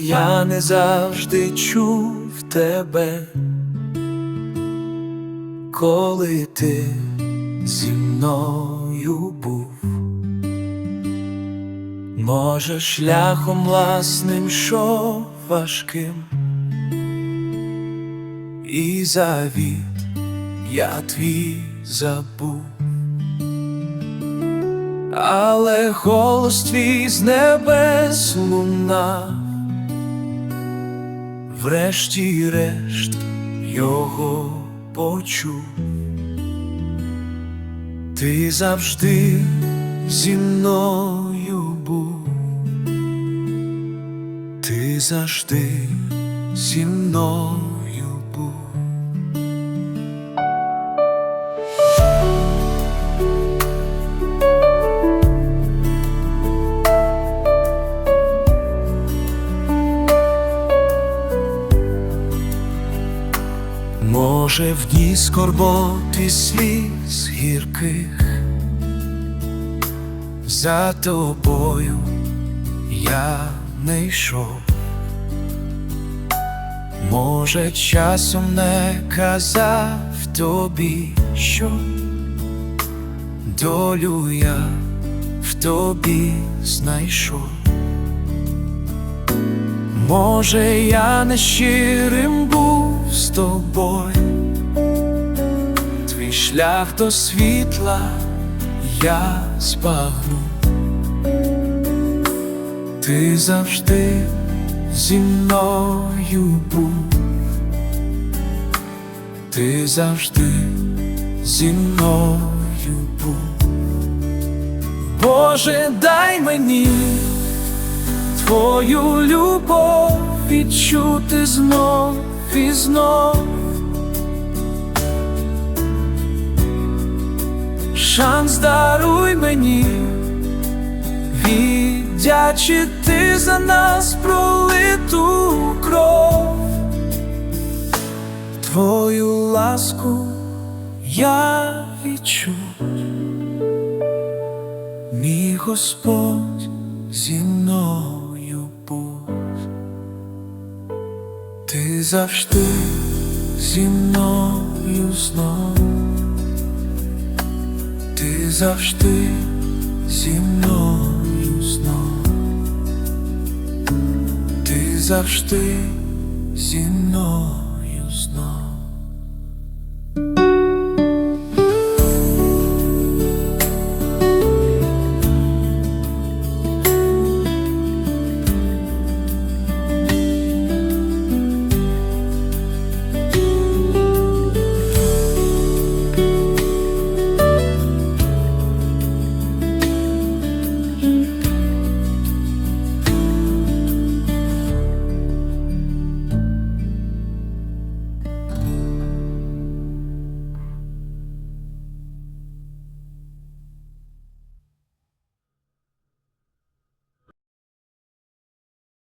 я не завжди чув тебе, коли ти зі мною був. Може, шляхом власним, що важким, і завіт я твій забув, але голос твій з небес лунав, врешті-решт його почув. Ти завжди зі мною був, ти завжди зі мною Може, в дні скорботи сліз гірких, за тобою я не йшов, може, часом не казав тобі, що долю я в тобі знайшов. Може, я нещирим був з тобою, твій шлях до світла я збагну, ти завжди зі мною був, ти завжди зі мною був, Боже, дай мені твою любов відчути знов і знов. Шанс даруй мені, віддячити за нас пролиту кров. Твою ласку я відчув, мій Господь зі мною ти завжди зі мною знов, ти завжди зі мною знов, ти завжди зі мною.